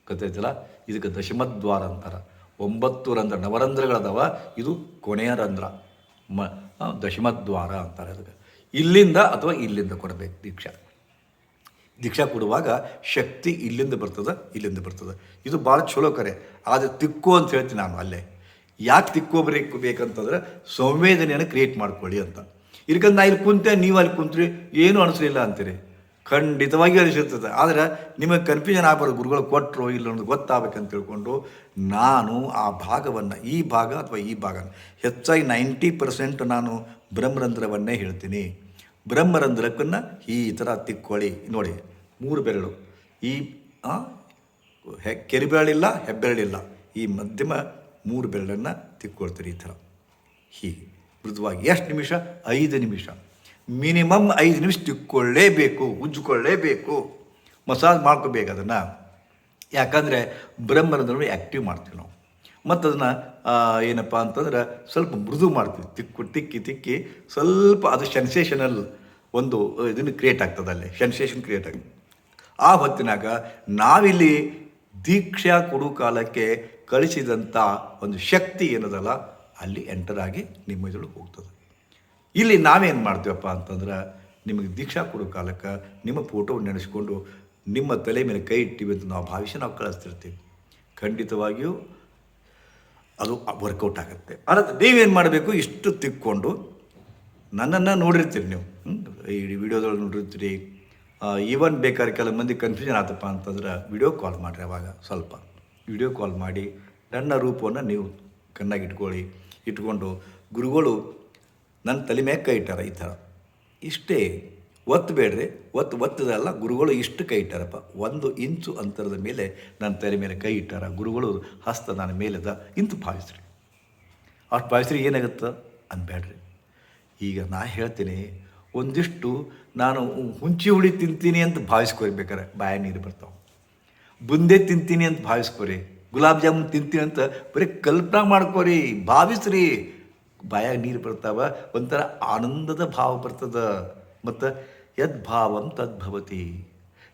ಗೊತ್ತಾಯ್ತಲ್ಲ? ಇದಕ್ಕೆ ದಶಮದ್ವಾರ ಅಂತಾರೆ ಒಂಬತ್ತು ರಂಧ್ರ, ನವರಂಧ್ರಗಳದವ. ಇದು ಕೊನೆಯ ರಂಧ್ರ. ಮ ದಶಮದ್ವಾರ ಅಂತಾರೆ ಅದಕ್ಕೆ. ಇಲ್ಲಿಂದ ಅಥವಾ ಇಲ್ಲಿಂದ ಕೊಡಬೇಕು ದೀಕ್ಷಾ. ದೀಕ್ಷಾ ಕೊಡುವಾಗ ಶಕ್ತಿ ಇಲ್ಲಿಂದ ಬರ್ತದೆ ಇಲ್ಲಿಂದ ಬರ್ತದೆ. ಇದು ಭಾಳ ಚಲೋ ಕರೆ. ಆದರೆ ತಿಕ್ಕು ಅಂತ ಹೇಳ್ತೀನಿ ನಾನು ಅಲ್ಲೇ. ಯಾಕೆ ತಿಕ್ಕೋಬೇಕು ಬೇಕಂತಂದ್ರೆ ಸಂವೇದನೆಯನ್ನು ಕ್ರಿಯೇಟ್ ಮಾಡ್ಕೊಳ್ಳಿ ಅಂತ. ಇದಕ್ಕೆ ನಾ ಇಲ್ಲಿ ಕುಂತೆ, ನೀವು ಅಲ್ಲಿ ಕುಂತ್ರಿ, ಏನೂ ಅನಿಸಲಿಲ್ಲ ಅಂತೀರಿ. ಖಂಡಿತವಾಗಿ ಅನಿಸುತ್ತದೆ. ಆದರೆ ನಿಮಗೆ ಕನ್ಫ್ಯೂಷನ್ ಆಗಬಾರ್ದು, ಗುರುಗಳು ಕೊಟ್ಟರು ಇಲ್ಲ ಅನ್ನೋದು ಗೊತ್ತಾಗಬೇಕಂತ ತಿಳ್ಕೊಂಡು ನಾನು ಆ ಭಾಗವನ್ನು, ಈ ಭಾಗ ಅಥವಾ ಈ ಭಾಗ ಹೆಚ್ಚಾಗಿ ನೈಂಟಿ ಪರ್ಸೆಂಟ್ ನಾನು ಬ್ರಹ್ಮರಂಧ್ರವನ್ನೇ ಹೇಳ್ತೀನಿ. ಬ್ರಹ್ಮರಂಧ್ರಕ್ಕನ್ನು ಈ ಥರ ತಿಕ್ಕೊಳ್ಳಿ. ನೋಡಿ, ಮೂರು ಬೆರಳು. ಈ ಹೆ, ಕೆರಿಬೆರಳಿಲ್ಲ, ಹೆಬ್ಬೆರಳಿಲ್ಲ. ಈ ಮಧ್ಯಮ ಮೂರು ಬೆರಳನ್ನು ತಿಕ್ಕೊಳ್ತೀರಿ ಈ ಥರ ಹೀಗೆ. ಮೃದುವಾಗಿ. ಎಷ್ಟು ನಿಮಿಷ? ಐದು ನಿಮಿಷ. ಮಿನಿಮಮ್ ಐದು ನಿಮಿಷ ತಿಕ್ಕೊಳ್ಳೇಬೇಕು ಉಜ್ಜಿಕೊಳ್ಳೇಬೇಕು. ಮಸಾಜ್ ಮಾಡ್ಕೋಬೇಕು ಅದನ್ನು. ಯಾಕಂದರೆ ಬ್ರಹ್ಮರಂಧ್ರವನ್ನು ಆ್ಯಕ್ಟಿವ್ ಮಾಡ್ತೀವಿ ನಾವು. ಮತ್ತು ಅದನ್ನು ಏನಪ್ಪ ಅಂತಂದ್ರೆ ಸ್ವಲ್ಪ ಮೃದು ಮಾಡ್ತೀವಿ. ತಿಕ್ಕು, ತಿಕ್ಕಿ ತಿಕ್ಕಿ ಸ್ವಲ್ಪ ಅದು ಸೆನ್ಸೇಷನಲ್ ಒಂದು ಇದನ್ನು ಕ್ರಿಯೇಟ್ ಆಗ್ತದೆ ಅಲ್ಲಿ. ಸೆನ್ಸೇಷನ್ ಕ್ರಿಯೇಟ್ ಆಗ್ತದೆ ಆ ಹೊತ್ತಿನಾಗ ನಾವಿಲ್ಲಿ ದೀಕ್ಷಾ ಕೊಡು ಕಾಲಕ್ಕೆ ಕಳಿಸಿದಂಥ ಒಂದು ಶಕ್ತಿ ಏನದಲ್ಲ, ಅಲ್ಲಿ ಎಂಟರ್ ಆಗಿ ನಿಮ್ಮ ಇದ್ರೊಳಗೆ ಹೋಗ್ತದೆ. ಇಲ್ಲಿ ನಾವೇನು ಮಾಡ್ತೀವಪ್ಪ ಅಂತಂದ್ರೆ ನಿಮಗೆ ದೀಕ್ಷಾ ಕೊಡೋ ಕಾಲಕ್ಕೆ ನಿಮ್ಮ ಫೋಟೋ ನೆನೆಸ್ಕೊಂಡು ನಿಮ್ಮ ತಲೆ ಮೇಲೆ ಕೈ ಇಟ್ಟಿವಿ ಅಂತ ನಾವು ಭಾವಿಸಿ ನಾವು ಕಳಿಸ್ತಿರ್ತೀವಿ. ಖಂಡಿತವಾಗಿಯೂ ಅದು ವರ್ಕೌಟ್ ಆಗುತ್ತೆ. ಅದಕ್ಕೆ ನೀವೇನು ಮಾಡಬೇಕು? ಇಷ್ಟು ತಿಕ್ಕೊಂಡು ನನ್ನನ್ನು ನೋಡಿರ್ತೀರಿ ನೀವು. ಈ ವಿಡಿಯೋದೊಳಗೆ ನೋಡಿರ್ತೀರಿ. ಈವನ್ ಬೇಕಾದ್ರೆ ಕೆಲವು ಮಂದಿ ಕನ್ಫ್ಯೂಷನ್ ಆತಪ್ಪ ಅಂತಂದ್ರೆ ವಿಡಿಯೋ ಕಾಲ್ ಮಾಡಿರಿ ಅವಾಗ ಸ್ವಲ್ಪ. ವಿಡಿಯೋ ಕಾಲ್ ಮಾಡಿ ನನ್ನ ರೂಪವನ್ನು ನೀವು ಕಣ್ಣಾಗಿ ಇಟ್ಕೊಳ್ಳಿ. ಇಟ್ಕೊಂಡು ಗುರುಗಳು ನನ್ನ ತಲೆ ಮೇಲೆ ಕೈ ಇಟ್ಟಾರ ಈ ಥರ. ಇಷ್ಟೇ ಒತ್ತು ಬೇಡ್ರಿ, ಒತ್ತು ಒತ್ತದಲ್ಲ, ಗುರುಗಳು ಇಷ್ಟು ಕೈ ಇಟ್ಟಾರಪ್ಪ. ಒಂದು ಇಂಚು ಅಂತರದ ಮೇಲೆ ನನ್ನ ತಲೆ ಮೇಲೆ ಕೈ ಇಟ್ಟಾರ. ಗುರುಗಳು ಹಸ್ತ ನನ್ನ ಮೇಲದ ಇಂತು ಭಾವಿಸ್ರಿ. ಅಷ್ಟು ಭಾವಿಸ್ರಿ ಏನಾಗುತ್ತೆ? ಅನ್ಬೇಡ್ರಿ ಈಗ ನಾ ಹೇಳ್ತೀನಿ, ಒಂದಿಷ್ಟು ನಾನು ಹುಂಚಿ ಹುಳಿ ತಿಂತೀನಿ ಅಂತ ಭಾವಿಸ್ಕೊಳ್ಬೇಕಾರೆ ಬಾಯ ನೀರು ಬರ್ತಾವೆ. ಬುಂದೆ ತಿಂತೀನಿ ಅಂತ ಭಾವಿಸ್ಕೊರಿ, ಗುಲಾಬ್ ಜಾಮೂನ್ ತಿಂತೀನಿ ಅಂತ ಬರೀ ಕಲ್ಪನಾ ಮಾಡ್ಕೋರಿ, ಭಾವಿಸ್ರಿ. ಬಾಯಾಗ ನೀರು ಬರ್ತಾವ ಒಂಥರ ಆನಂದದ ಭಾವ ಬರ್ತದ. ಮತ್ತು ಯದ್ ಭಾವಂ ತದ್ಭವತಿ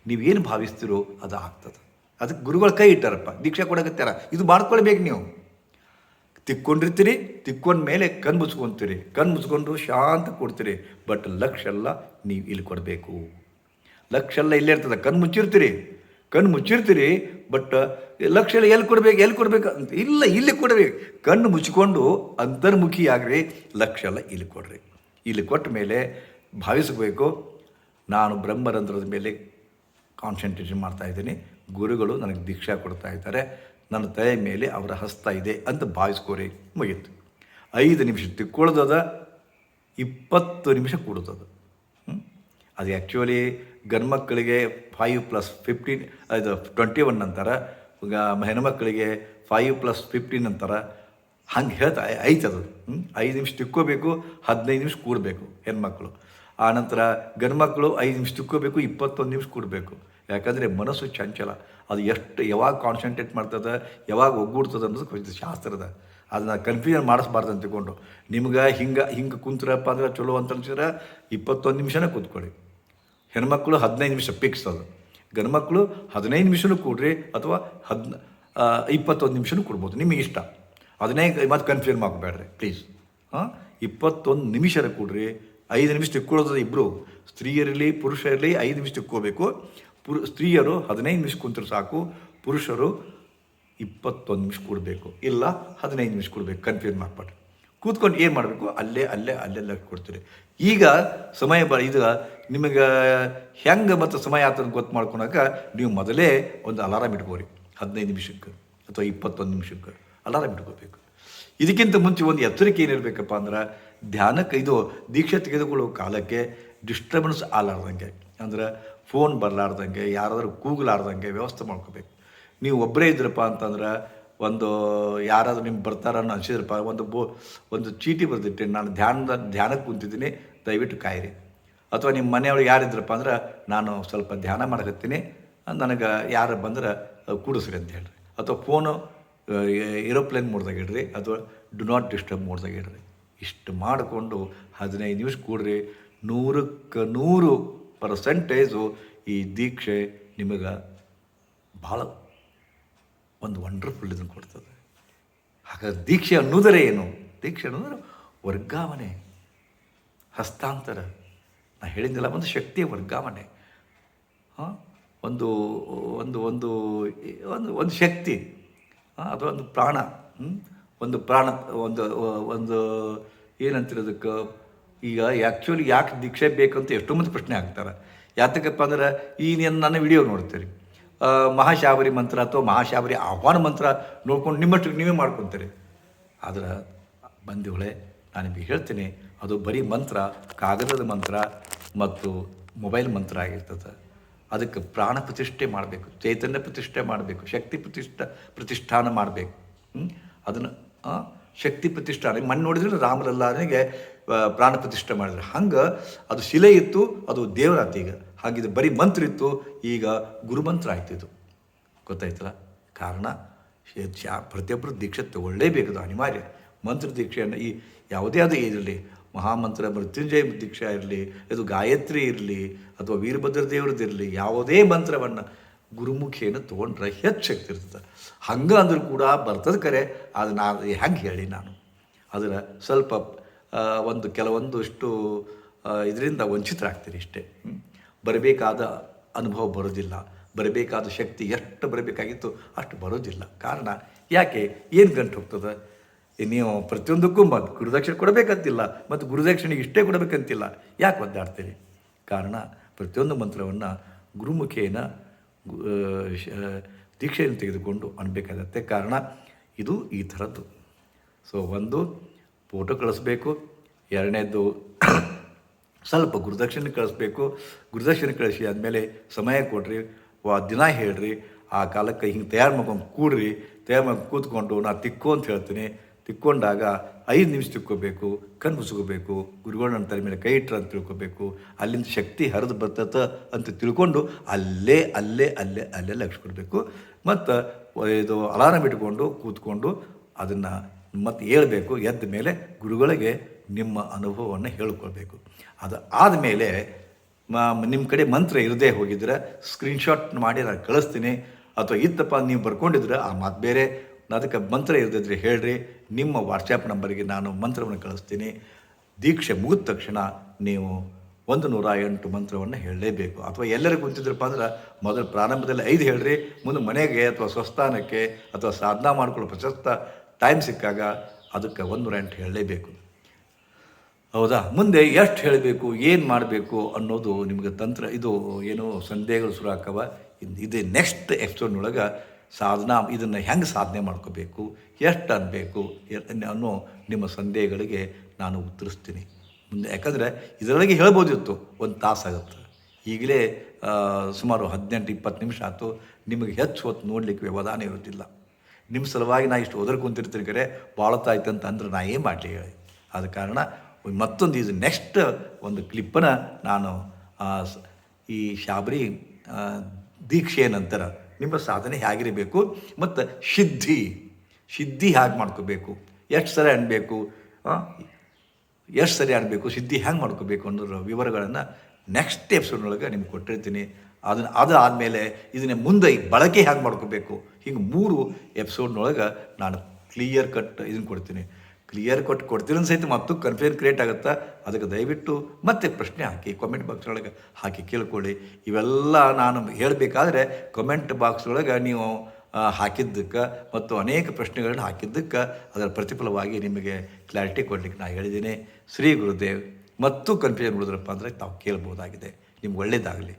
ನೀವೇನು ಭಾವಿಸ್ತಿರೋ ಅದು ಆಗ್ತದೆ. ಅದಕ್ಕೆ ಗುರುಗಳು ಕೈ ಇಟ್ಟಾರಪ್ಪ, ದೀಕ್ಷೆ ಕೊಡಕತ್ತಾರ ಇದು ಮಾಡ್ಕೊಳ್ಬೇಕು ನೀವು. ತಿಕ್ಕೊಂಡಿರ್ತೀರಿ, ತಿಕ್ಕೊಂಡ ಮೇಲೆ ಕಣ್ ಮುಚ್ಕೊತೀರಿ. ಕಣ್ ಮುಚ್ಕೊಂಡು ಶಾಂತ ಕೊಡ್ತೀರಿ. ಬಟ್ ಲಕ್ಷ ಎಲ್ಲ ನೀವು ಇಲ್ಲಿ ಕೊಡಬೇಕು. ಲಕ್ಷ ಎಲ್ಲ ಇಲ್ಲೇ ಇರ್ತದೆ ಕಣ್ ಮುಚ್ಚಿರ್ತೀರಿ. ಕಣ್ಣು ಮುಚ್ಚಿರ್ತೀರಿ ಬಟ್ ಲಕ್ಷ ಎಲ್ಲ ಕೊಡ್ಬೇಕು, ಎಲ್ಲಿ ಕೊಡ್ಬೇಕು ಅಂತ? ಇಲ್ಲ, ಇಲ್ಲಿ ಕೊಡಬೇಕು. ಕಣ್ಣು ಮುಚ್ಚಿಕೊಂಡು ಅಂತರ್ಮುಖಿ ಆಗ್ರಿ ಲಕ್ಷ ಎಲ್ಲ ಇಲ್ಲಿ ಕೊಡ್ರಿ. ಇಲ್ಲಿ ಕೊಟ್ಟ ಮೇಲೆ ಭಾವಿಸಬೇಕು. ನಾನು ಬ್ರಹ್ಮರಂಧ್ರದ ಮೇಲೆ ಕಾನ್ಸಂಟ್ರೇಷನ್ ಮಾಡ್ತಾ ಇದ್ದೀನಿ. ಗುರುಗಳು ನನಗೆ ದೀಕ್ಷಾ ಕೊಡ್ತಾ ಇದ್ದಾರೆ. ನನ್ನ ತಲೆ ಮೇಲೆ ಅವರ ಹಸ್ತ ಇದೆ ಅಂತ ಭಾವಿಸ್ಕೋರಿ. ಮುಗೀತು. ಐದು ನಿಮಿಷ ತಿಕ್ಕೊಳ್ಳೋದದ ಇಪ್ಪತ್ತು ನಿಮಿಷ ಕೂಡೋದದು ಅದು. ಆ್ಯಕ್ಚುಲಿ ಗಂಡ್ಮಕ್ಕಳಿಗೆ ಫೈವ್ ಪ್ಲಸ್ ಫಿಫ್ಟೀನ್ ಇದು ಟ್ವೆಂಟಿ ಒನ್ ಅಂತಾರೆ ಹೆಣ್ಮಕ್ಳಿಗೆ ಫೈವ್ ಪ್ಲಸ್ ಫಿಫ್ಟೀನ್ ಅಂತಾರೆ ಹಂಗೆ ಹೇಳ್ತಾ, ಐತೆ ಅದು? ಐದು ನಿಮಿಷ ತಿಕ್ಕೋಬೇಕು, ಹದಿನೈದು ನಿಮಿಷ ಕೂಡಬೇಕು ಹೆಣ್ಮಕ್ಳು. ಆನಂತರ ಗಂಡ್ಮಕ್ಳು ಐದು ನಿಮಿಷ ತಿಕ್ಕೋಬೇಕು, ಇಪ್ಪತ್ತೊಂದು ನಿಮಿಷ ಕೂಡಬೇಕು ಯಾಕಂದರೆ ಮನಸ್ಸು ಚಂಚಲ. ಅದು ಎಷ್ಟು, ಯಾವಾಗ ಕಾನ್ಸಂಟ್ರೇಟ್ ಮಾಡ್ತದೆ, ಯಾವಾಗ ಒಗ್ಗೂಡ್ತದೆ ಅನ್ನೋದು ಶಾಸ್ತ್ರದ. ಅದನ್ನ ಕನ್ಫ್ಯೂಷನ್ ಮಾಡಿಸ್ಬಾರ್ದು ಅಂತ ತಿಳ್ಕೊಂಡು. ನಿಮ್ಗೆ ಹಿಂಗೆ ಹಿಂಗೆ ಕುಂತ್ರಪ್ಪ ಅಂದ್ರೆ ಚಲೋ ಅಂತ ಅನ್ಸಿದ್ರೆ ಇಪ್ಪತ್ತೊಂದು ನಿಮಿಷನೇ ಕೂತ್ಕೊಳ್ಳಿ. ಹೆಣ್ಮಕ್ಳು ಹದಿನೈದು ನಿಮಿಷ ಫಿಕ್ಸ್ ಅದು. ಗಂಡ್ಮಕ್ಳು ಹದಿನೈದು ನಿಮಿಷನೂ ಕೊಡ್ರಿ ಅಥವಾ ಹದ್ ಇಪ್ಪತ್ತೊಂದು ನಿಮಿಷನೂ ಕೊಡ್ಬೋದು. ನಿಮಗೆ ಇಷ್ಟ. ಅದನ್ನೇ ಮತ್ತೆ ಕನ್ಫ್ಯೂಷನ್ ಮಾಡಬೇಡ್ರಿ ಪ್ಲೀಸ್ ಹಾಂ ಇಪ್ಪತ್ತೊಂದು ನಿಮಿಷರ ಕೊಡ್ರಿ, ಐದು ನಿಮಿಷ ತಿಕ್ಕೊಳ್ಳೋದು ಇಬ್ಬರು ಸ್ತ್ರೀಯರಲ್ಲಿ ಪುರುಷರಲ್ಲಿ ಐದು ನಿಮಿಷ ತಿಕ್ಕೋಬೇಕು. ಪುರು, ಸ್ತ್ರೀಯರು ಹದಿನೈದು ನಿಮಿಷ ಕುಂತ್ರೆ ಸಾಕು. ಪುರುಷರು ಇಪ್ಪತ್ತೊಂದು ನಿಮಿಷ ಕೊಡಬೇಕು. ಇಲ್ಲ, ಹದಿನೈದು ನಿಮಿಷ ಕೊಡಬೇಕು. ಕನ್ಫ್ಯೂಸ್ ಮಾಡ್ಬಿಟ್ರೆ ಕೂತ್ಕೊಂಡು ಏನು ಮಾಡಬೇಕು? ಅಲ್ಲೇ ಅಲ್ಲೇ, ಅಲ್ಲೆಲ್ಲ ಕೊಡ್ತೀರಿ. ಈಗ ಸಮಯ ಬ ಇದು ನಿಮಗೆ ಹೆಂಗೆ ಮತ್ತು ಸಮಯ ಆತನ ಗೊತ್ತು ಮಾಡ್ಕೊಳಕ ನೀವು ಮೊದಲೇ ಒಂದು ಅಲಾರಾಮ್ ಇಟ್ಕೋರಿ. ಹದಿನೈದು ನಿಮಿಷಕ್ಕೆ ಅಥವಾ ಇಪ್ಪತ್ತೊಂದು ನಿಮಿಷಕ್ಕೆ ಅಲಾರಾಮ್ ಇಟ್ಕೋಬೇಕು. ಇದಕ್ಕಿಂತ ಮುಂಚೆ ಒಂದು ಎಚ್ಚರಿಕೆ ಏನಿರಬೇಕಪ್ಪ ಅಂದ್ರೆ ಧ್ಯಾನಕ್ಕೆ ಇದು ದೀಕ್ಷೆ ತೆಗೆದುಕೊಳ್ಳೋ ಕಾಲಕ್ಕೆ ಡಿಸ್ಟರ್ಬೆನ್ಸ್ ಆಲಾರ್ದಂಗೆ ಅಂದ್ರೆ ಫೋನ್ ಬರಲಾರ್ದಂಗೆ, ಯಾರಾದರೂ ಕೂಗಲಾರ್ದಂಗೆ ವ್ಯವಸ್ಥೆ ಮಾಡ್ಕೋಬೇಕು. ನೀವು ಒಬ್ಬರೇ ಇದ್ರಪ್ಪ ಅಂತಂದ್ರೆ ಒಂದು ಯಾರಾದರೂ ನಿಮ್ಗೆ ಬರ್ತಾರನ್ನು ಅನಿಸಿದ್ರಪ್ಪ ಒಂದು ಬೋ, ಒಂದು ಚೀಟಿ ಬರೆದಿಟ್ಟೆ. ನಾನು ಧ್ಯಾನದ, ಧ್ಯಾನಕ್ಕೆ ಕುಂತಿದ್ದೀನಿ. ದಯವಿಟ್ಟು ಕಾಯಿರಿ. ಅಥವಾ ನಿಮ್ಮ ಮನೆಯವ್ರಿಗೆ ಯಾರಿದ್ರಪ್ಪ ಅಂದ್ರೆ, ನಾನು ಸ್ವಲ್ಪ ಧ್ಯಾನ ಮಾಡಕತ್ತೀನಿ. ನನಗೆ ಯಾರು ಬಂದ್ರೆ ಕೂಡಿಸ್ರಿ ಅಂತ ಹೇಳ್ರಿ. ಅಥವಾ ಫೋನು ಏರೋಪ್ಲೇನ್ ಮೂಡ್ದಾಗ ಇಡ್ರಿ. ಅಥವಾ ಡು ನಾಟ್ ಡಿಸ್ಟರ್ಬ್ ಮೂಡ್ದಾಗ ಇಡ್ರಿ. ಇಷ್ಟು ಮಾಡಿಕೊಂಡು ಹದಿನೈದು ನಿಮಿಷ ಕೂಡ್ರಿ. ನೂರಕ್ಕೆ ನೂರು ಪರ್ಸೆಂಟೇಜು ಈ ದೀಕ್ಷೆ ನಿಮಗೆ ಭಾಳ ಒಂದು ವಂಡರ್ಫುಲ್ ಇದನ್ನು ಕೊಡ್ತದೆ. ಹಾಗಾದ್ರೆ ದೀಕ್ಷೆ ಅನ್ನೋದರೆ ಏನು? ದೀಕ್ಷೆ ಅನ್ನೋದ್ರೆ ವರ್ಗಾವಣೆ. ಹಸ್ತಾಂತರ. ನಾ ಹೇಳಿದ್ನಲ್ಲ, ಒಂದು ಶಕ್ತಿಯ ವರ್ಗಾವಣೆ. ಹಾಂ? ಒಂದು ಒಂದು ಒಂದು ಒಂದು ಒಂದು ಶಕ್ತಿ. ಅಥವಾ ಒಂದು ಪ್ರಾಣ. ಒಂದು ಪ್ರಾಣ, ಒಂದು ಒಂದು ಏನಂತಿರೋದಕ್ಕೆ ಈಗ ಆ್ಯಕ್ಚುಲಿ ಯಾಕೆ ದೀಕ್ಷೆ ಬೇಕಂತ ಎಷ್ಟೋ ಮಂದಿ ಪ್ರಶ್ನೆ ಆಗ್ತಾರೆ ಯಾತಕಪ್ಪ ಅಂದ್ರೆ, ಈ ನೀನು ನನ್ನ ವಿಡಿಯೋ ನೋಡ್ತೀರಿ. ಮಹಾಶಾಬರಿ ಮಂತ್ರ ಅಥವಾ ಮಹಾಶಾಬರಿ ಆಹ್ವಾನ ಮಂತ್ರ ನೋಡ್ಕೊಂಡು ನಿಮ್ಮಷ್ಟು ನೀವೇ ಮಾಡ್ಕೊತೀರಿ. ಆದರೆ ಬಂಧುಗಳೇ, ನಾನು ನಿಮಗೆ ಹೇಳ್ತೀನಿ, ಅದು ಬರೀ ಮಂತ್ರ, ಕಾಗದದ ಮಂತ್ರ ಮತ್ತು ಮೊಬೈಲ್ ಮಂತ್ರ ಆಗಿರ್ತದೆ. ಅದಕ್ಕೆ ಪ್ರಾಣ ಪ್ರತಿಷ್ಠೆ ಮಾಡಬೇಕು, ಚೈತನ್ಯ ಪ್ರತಿಷ್ಠೆ ಮಾಡಬೇಕು, ಶಕ್ತಿ ಪ್ರತಿಷ್ಠ, ಪ್ರತಿಷ್ಠಾನ ಮಾಡಬೇಕು. ಅದನ್ನು ಶಕ್ತಿ ಪ್ರತಿಷ್ಠಾನ. ಮಣ್ಣು ನೋಡಿದ್ರೆ ರಾಮಲಲ್ಲಾರನಿಗೆ ಪ್ರಾಣ ಪ್ರತಿಷ್ಠೆ ಮಾಡಿದ್ರು. ಹಂಗೆ ಅದು ಶಿಲೆ ಇತ್ತು, ಅದು ದೇವರಾತು ಈಗ ಹಾಗಿದು ಬರೀ ಮಂತ್ರ ಇತ್ತು, ಈಗ ಗುರುಮಂತ್ರ ಆಯ್ತು ಇದು. ಗೊತ್ತಾಯ್ತಲ್ಲ? ಕಾರಣ ಪ್ರತಿಯೊಬ್ಬರು ದೀಕ್ಷೆ ತಗೊಳ್ಳೇಬೇಕದು, ಅನಿವಾರ್ಯ. ಮಂತ್ರ ದೀಕ್ಷೆಯನ್ನು ಈ ಯಾವುದೇ ಅದು ಇರಲಿ ಮಹಾಮಂತ್ರ, ಮೃತ್ಯುಂಜಯ ದೀಕ್ಷೆ ಇರಲಿ, ಇದು ಗಾಯತ್ರಿ ಇರಲಿ, ಅಥವಾ ವೀರಭದ್ರ ದೇವ್ರದ್ದಿರಲಿ ಯಾವುದೇ ಮಂತ್ರವನ್ನು ಗುರುಮುಖಿಯನ್ನು ತೊಗೊಂಡ್ರೆ ಹೆಚ್ಚು ಶಕ್ತಿ ಇರ್ತದೆ. ಹಂಗೆ ಅಂದರೂ ಕೂಡ ಬರ್ತದೆ ಕರೆ ಅದು ನಾನು ಹೆಂಗೆ ಹೇಳಿ ನಾನು? ಅದರ ಸ್ವಲ್ಪ ಒಂದು ಕೆಲವೊಂದಷ್ಟು ಇದರಿಂದ ವಂಚಿತರಾಗ್ತೀನಿ ಇಷ್ಟೇ. ಬರಬೇಕಾದ ಅನುಭವ ಬರೋದಿಲ್ಲ. ಬರಬೇಕಾದ ಶಕ್ತಿ ಎಷ್ಟು ಬರಬೇಕಾಗಿತ್ತು ಅಷ್ಟು ಬರೋದಿಲ್ಲ. ಕಾರಣ ಯಾಕೆ? ಏನು ಗಂಟು ಹೋಗ್ತದೆ? ನೀವು ಪ್ರತಿಯೊಂದಕ್ಕೂ ಮತ್ತು ಗುರುದಕ್ಷಿಣೆ ಕೊಡಬೇಕಂತಿಲ್ಲ ಮತ್ತು ಗುರುದಕ್ಷಿಣೆಗೆ ಇಷ್ಟೇ ಕೊಡಬೇಕಂತಿಲ್ಲ. ಯಾಕೆ ಒದ್ದಾಡ್ತೀರಿ? ಕಾರಣ ಪ್ರತಿಯೊಂದು ಮಂತ್ರವನ್ನು ಗುರುಮುಖೇನ ದೀಕ್ಷೆಯನ್ನು ತೆಗೆದುಕೊಂಡು ಅನ್ಬೇಕಾಗತ್ತೆ. ಕಾರಣ ಇದು ಈ ಥರದ್ದು. ಸೊ ಒಂದು ಫೋಟೋ ಕಳಿಸ್ಬೇಕು. ಎರಡನೇದು ಸ್ವಲ್ಪ ಗುರುದಕ್ಷಿಣೆ ಕಳಿಸ್ಬೇಕು. ಗುರುದಕ್ಷಿಣೆ ಕಳಿಸಿ ಆದಮೇಲೆ ಸಮಯ ಕೊಡ್ರಿ, ವಾ ದಿನ ಹೇಳ್ರಿ. ಆ ಕಾಲಕ್ಕೆ ಹಿಂಗೆ ತಯಾರು ಮಾಡ್ಕೊಂಡು ಕೂಡ್ರಿ. ತಯಾರು ಮಾಡ್ಕೊಂಡು ಕೂತ್ಕೊಂಡು ನಾ ತಿಕ್ಕು ಅಂತ ಹೇಳ್ತೀನಿ. ತಿಕ್ಕೊಂಡಾಗ ಐದು ನಿಮಿಷ ತಿಕ್ಕೋಬೇಕು ಕಣ್ಣು ಮುಸ್ಕೋಬೇಕು ಗುರುಗಳು ನನ್ನ ತಲೆ ಮೇಲೆ ಕೈ ಇಟ್ಟರೆ ಅಂತ ತಿಳ್ಕೊಬೇಕು. ಅಲ್ಲಿಂದ ಶಕ್ತಿ ಹರಿದು ಬರ್ತದ ಅಂತ ತಿಳ್ಕೊಂಡು ಅಲ್ಲೇ ಅಲ್ಲೇ ಅಲ್ಲೇ ಅಲ್ಲೇ ಲಕ್ಷ ಕೊಡಬೇಕು. ಮತ್ತು ಇದು ಅಲಾರಾಮ್ ಇಟ್ಕೊಂಡು ಕೂತ್ಕೊಂಡು ಅದನ್ನು ಮತ್ತೆ ಹೇಳ್ಬೇಕು. ಎದ್ದ ಮೇಲೆ ಗುರುಗಳಿಗೆ ನಿಮ್ಮ ಅನುಭವವನ್ನು ಹೇಳ್ಕೊಳ್ಬೇಕು. ಅದು ಆದಮೇಲೆ ನಿಮ್ಮ ಕಡೆ ಮಂತ್ರ ಇರದೇ ಹೋಗಿದ್ರೆ ಸ್ಕ್ರೀನ್ಶಾಟ್ ಮಾಡಿ ನಾನು ಕಳಿಸ್ತೀನಿ. ಅಥವಾ ಇತ್ತಪ್ಪ ನೀವು ಬರ್ಕೊಂಡಿದ್ರೆ ಆ ಮಾತು ಬೇರೆ. ಅದಕ್ಕೆ ಮಂತ್ರ ಇರದಿದ್ರೆ ಹೇಳ್ರಿ. ನಿಮ್ಮ ವಾಟ್ಸ್ಯಾಪ್ ನಂಬರಿಗೆ ನಾನು ಮಂತ್ರವನ್ನು ಕಳಿಸ್ತೀನಿ. ದೀಕ್ಷೆ ಮುಗಿದ ತಕ್ಷಣ ನೀವು ಒಂದು ನೂರ ಎಂಟು ಮಂತ್ರವನ್ನು ಹೇಳಲೇಬೇಕು. ಅಥವಾ ಎಲ್ಲರಿಗೂ ಗೊತ್ತಿದ್ರಪ್ಪ ಅಂದ್ರೆ ಮೊದಲು ಪ್ರಾರಂಭದಲ್ಲಿ ಐದು ಹೇಳ್ರಿ. ಮುಂದೆ ಮನೆಗೆ ಅಥವಾ ಸ್ವಸ್ಥಾನಕ್ಕೆ ಅಥವಾ ಸಾಧನಾ ಮಾಡ್ಕೊಳ್ಳೋ ಪ್ರಶಸ್ತ ಟೈಮ್ ಸಿಕ್ಕಾಗ ಅದಕ್ಕೆ ಒಂದು ನೂರ ಎಂಟು ಹೇಳಲೇಬೇಕು. ಹೌದಾ? ಮುಂದೆ ಎಷ್ಟು ಹೇಳಬೇಕು, ಏನು ಮಾಡಬೇಕು ಅನ್ನೋದು ನಿಮಗೆ ತಂತ್ರ, ಇದು ಏನು ಸಂದೇಹಗಳು ಶುರು ಆಕವ ಇದ್- ನೆಕ್ಸ್ಟ್ ಎಪಿಸೋಡ್ನೊಳಗೆ ಸಾಧನಾ, ಇದನ್ನು ಹೆಂಗೆ ಸಾಧನೆ ಮಾಡ್ಕೋಬೇಕು, ಎಷ್ಟು ಅನ್ನಬೇಕು ಅನ್ನೋ ನಿಮ್ಮ ಸಂದೇಹಗಳಿಗೆ ನಾನು ಉತ್ತರಿಸ್ತೀನಿ. ಮುಂದೆ ಯಾಕಂದರೆ ಇದರೊಳಗೆ ಹೇಳ್ಬೋದಿತ್ತು ಒಂದು ತಾಸಾಗುತ್ತೆ ಈಗಲೇ ಸುಮಾರು ಹದಿನೆಂಟು, ಇಪ್ಪತ್ತು ನಿಮಿಷ ಆಯ್ತು, ನಿಮಗೆ ಹೆಚ್ಚು ಹೊತ್ತು ನೋಡಲಿಕ್ಕೆ ವ್ಯವಧಾನ ಇರೋದಿಲ್ಲ ನಿಮ್ಮ ಸಲುವಾಗಿ ನಾ ಇಷ್ಟು ಒದರ್ಕೊಂತಿರ್ತೀನಿ ಕರೆ ಭಾಳ ಅಂತ ಅಂದ್ರೆ ನಾ ಏನು ಮಾಡಲಿ ಹೇಳಿ. ಆದ ಕಾರಣ ಮತ್ತೊಂದು ಇದು ನೆಕ್ಸ್ಟ್ ಒಂದು ಕ್ಲಿಪ್ಪನ್ನು ನಾನು ಈ ಶಾಬರಿ ದೀಕ್ಷೆಯ ನಂತರ ನಿಮ್ಮ ಸಾಧನೆ ಹೇಗಿರಬೇಕು ಮತ್ತು ಸಿದ್ಧಿ ಸಿದ್ಧಿ ಹೇಗೆ ಮಾಡ್ಕೋಬೇಕು, ಎಷ್ಟು ಸರಿ ಅನ್ಬೇಕು ಎಷ್ಟು ಸರಿ ಅನ್ನಬೇಕು ಸಿದ್ಧಿ ಹ್ಯಾಂಗೆ ಮಾಡ್ಕೋಬೇಕು ಅನ್ನೋ ವಿವರಗಳನ್ನು ನೆಕ್ಸ್ಟ್ ಎಪಿಸೋಡ್ನೊಳಗೆ ನಿಮ್ಗೆ ಕೊಟ್ಟಿರ್ತೀನಿ. ಅದನ್ನು ಅದು ಆದಮೇಲೆ ಇದನ್ನ ಮುಂದೆ ಬಳಕೆ ಹೇಗೆ ಮಾಡ್ಕೋಬೇಕು, ಹಿಂಗೆ ಮೂರು ಎಪಿಸೋಡ್ನೊಳಗೆ ನಾನು ಕ್ಲಿಯರ್ ಕಟ್ ಇದನ್ನು ಕೊಡ್ತೀನಿ. ಕ್ಲಿಯರ್ ಕೊಟ್ಟು ಕೊಡ್ತೀರ ಸಹಿತ ಮತ್ತು ಕನ್ಫ್ಯೂಷನ್ ಕ್ರಿಯೇಟ್ ಆಗುತ್ತಾ? ಅದಕ್ಕೆ ದಯವಿಟ್ಟು ಮತ್ತೆ ಪ್ರಶ್ನೆ ಹಾಕಿ ಕಾಮೆಂಟ್ ಬಾಕ್ಸ್ ಒಳಗೆ ಹಾಕಿ ಕೇಳ್ಕೊಳ್ಳಿ. ಇವೆಲ್ಲ ನಾನು ಹೇಳಬೇಕಾದ್ರೆ ಕಮೆಂಟ್ ಬಾಕ್ಸ್ ಒಳಗೆ ನೀವು ಹಾಕಿದ್ದಕ್ಕೆ ಮತ್ತು ಅನೇಕ ಪ್ರಶ್ನೆಗಳನ್ನು ಹಾಕಿದ್ದಕ್ಕೆ ಅದರ ಪ್ರತಿಫಲವಾಗಿ ನಿಮಗೆ ಕ್ಲಾರಿಟಿ ಕೊಡಲಿಕ್ಕೆ ನಾನು ಹೇಳಿದ್ದೀನಿ. ಶ್ರೀ ಗುರುದೇವ್, ಮತ್ತು ಕನ್ಫ್ಯೂಷನ್ ಉಳಿದ್ರಪ್ಪ ಅಂದರೆ ತಾವು ಕೇಳ್ಬೋದಾಗಿದೆ. ನಿಮ್ಗೆ ಒಳ್ಳೆಯದಾಗಲಿ